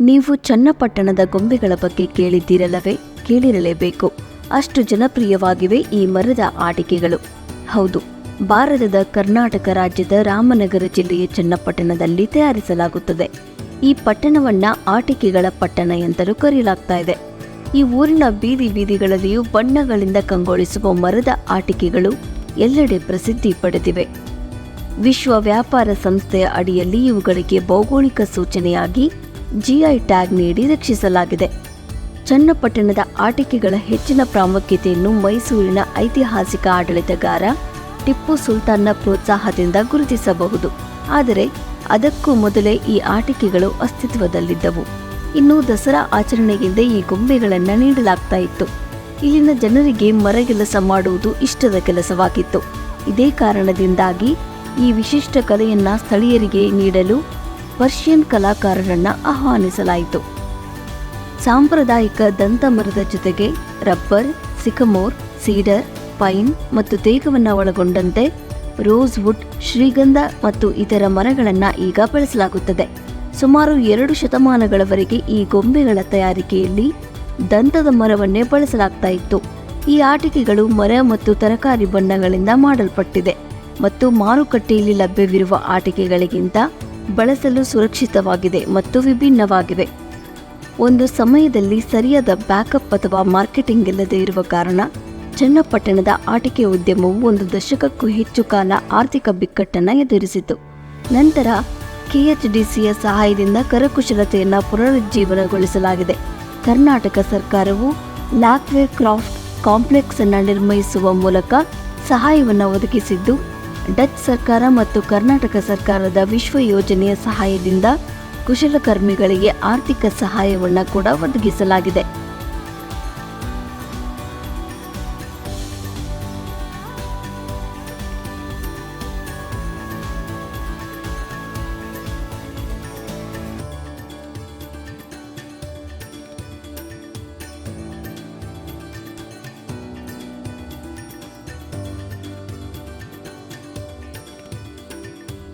ನೀವು ಚನ್ನಪಟ್ಟಣದ ಗೊಂಬೆಗಳ ಬಗ್ಗೆ ಕೇಳಿದ್ದೀರಲ್ಲವೇ? ಕೇಳಿರಲೇಬೇಕು. ಅಷ್ಟು ಜನಪ್ರಿಯವಾಗಿವೆ ಈ ಮರದ ಆಟಿಕೆಗಳು. ಹೌದು, ಭಾರತದ ಕರ್ನಾಟಕ ರಾಜ್ಯದ ರಾಮನಗರ ಜಿಲ್ಲೆಯ ಚನ್ನಪಟ್ಟಣದಲ್ಲಿ ತಯಾರಿಸಲಾಗುತ್ತದೆ. ಈ ಪಟ್ಟಣವನ್ನ ಆಟಿಕೆಗಳ ಪಟ್ಟಣ ಎಂತಲೂ ಕರೆಯಲಾಗ್ತಾ ಇದೆ. ಈ ಊರಿನ ಬೀದಿ ಬೀದಿಗಳಲ್ಲಿಯೂ ಬಣ್ಣಗಳಿಂದ ಕಂಗೊಳಿಸುವ ಮರದ ಆಟಿಕೆಗಳು ಎಲ್ಲೆಡೆ ಪ್ರಸಿದ್ಧಿ ಪಡೆದಿವೆ. ವಿಶ್ವ ವ್ಯಾಪಾರ ಸಂಸ್ಥೆಯ ಅಡಿಯಲ್ಲಿ ಇವುಗಳಿಗೆ ಭೌಗೋಳಿಕ ಸೂಚನೆಯಾಗಿ ಜಿಐ ಟ್ಯಾಗ್ ನೀಡಿ ರಕ್ಷಿಸಲಾಗಿದೆ. ಚನ್ನಪಟ್ಟಣದ ಆಟಿಕೆಗಳ ಹೆಚ್ಚಿನ ಪ್ರಾಮುಖ್ಯತೆಯನ್ನು ಮೈಸೂರಿನ ಐತಿಹಾಸಿಕ ಆಡಳಿತಗಾರ ಟಿಪ್ಪು ಸುಲ್ತಾನ್ನ ಪ್ರೋತ್ಸಾಹದಿಂದ ಗುರುತಿಸಬಹುದು. ಆದರೆ ಅದಕ್ಕೂ ಮೊದಲೇ ಈ ಆಟಿಕೆಗಳು ಅಸ್ತಿತ್ವದಲ್ಲಿದ್ದವು. ಇನ್ನು ದಸರಾ ಆಚರಣೆಗೆಂದೇ ಈ ಗೊಂಬೆಗಳನ್ನು ನೀಡಲಾಗ್ತಾ ಇತ್ತು. ಇಲ್ಲಿನ ಜನರಿಗೆ ಮರಗೆಲಸ ಮಾಡುವುದು ಇಷ್ಟದ ಕೆಲಸವಾಗಿತ್ತು. ಇದೇ ಕಾರಣದಿಂದಾಗಿ ಈ ವಿಶಿಷ್ಟ ಕಲೆಯನ್ನ ಸ್ಥಳೀಯರಿಗೆ ನೀಡಲು ಪರ್ಷಿಯನ್ ಕಲಾಕಾರರನ್ನ ಆಹ್ವಾನಿಸಲಾಯಿತು. ಸಾಂಪ್ರದಾಯಿಕ ದಂತಮರದ ಜೊತೆಗೆ ರಬ್ಬರ್, ಸಿಕಮೋರ್, ಸೀಡರ್, ಪೈನ್ ಮತ್ತು ತೇಗವನ್ನು ಒಳಗೊಂಡಂತೆ ರೋಸ್ವುಡ್, ಶ್ರೀಗಂಧ ಮತ್ತು ಇತರ ಮರಗಳನ್ನು ಈಗ ಬಳಸಲಾಗುತ್ತದೆ. ಸುಮಾರು ಎರಡು ಶತಮಾನಗಳವರೆಗೆ ಈ ಗೊಂಬೆಗಳ ತಯಾರಿಕೆಯಲ್ಲಿ ದಂತದ ಮರವನ್ನೇ ಬಳಸಲಾಗ್ತಾ ಇತ್ತು. ಈ ಆಟಿಕೆಗಳು ಮರ ಮತ್ತು ತರಕಾರಿ ಬಣ್ಣಗಳಿಂದ ಮಾಡಲ್ಪಟ್ಟಿದೆ ಮತ್ತು ಮಾರುಕಟ್ಟೆಯಲ್ಲಿ ಲಭ್ಯವಿರುವ ಆಟಿಕೆಗಳಿಗಿಂತ ಬಳಸಲು ಸುರಕ್ಷಿತವಾಗಿದೆ ಮತ್ತು ವಿಭಿನ್ನವಾಗಿವೆ ಒಂದು ಸಮಯದಲ್ಲಿ ಸರಿಯಾದ ಬ್ಯಾಕಪ್ ಅಥವಾ ಮಾರ್ಕೆಟಿಂಗ್ ಇಲ್ಲದೆ ಇರುವ ಕಾರಣ ಚನ್ನಪಟ್ಟಣದ ಆಟಿಕೆ ಉದ್ಯಮವು ಒಂದು ದಶಕಕ್ಕೂ ಹೆಚ್ಚು ಕಾಲ ಆರ್ಥಿಕ ಬಿಕ್ಕಟ್ಟನ್ನು ಎದುರಿಸಿತು. ನಂತರ ಕೆಎಚ್ಡಿಸಿಯ ಸಹಾಯದಿಂದ ಕರಕುಶಲತೆಯನ್ನು ಪುನರುಜ್ಜೀವನಗೊಳಿಸಲಾಗಿದೆ. ಕರ್ನಾಟಕ ಸರ್ಕಾರವು ಲ್ಯಾಕ್ವೇ ಕ್ರಾಫ್ಟ್ ಕಾಂಪ್ಲೆಕ್ಸ್ ಅನ್ನು ನಿರ್ಮಿಸುವ ಮೂಲಕ ಸಹಾಯವನ್ನು ಒದಗಿಸಿದ್ದು ಡಚ್ ಸರ್ಕಾರ ಮತ್ತು ಕರ್ನಾಟಕ ಸರ್ಕಾರದ ವಿಶ್ವ ಯೋಜನೆಯ ಸಹಾಯದಿಂದ ಕುಶಲಕರ್ಮಿಗಳಿಗೆ ಆರ್ಥಿಕ ಸಹಾಯವನ್ನು ಕೂಡ ಒದಗಿಸಲಾಗಿದೆ.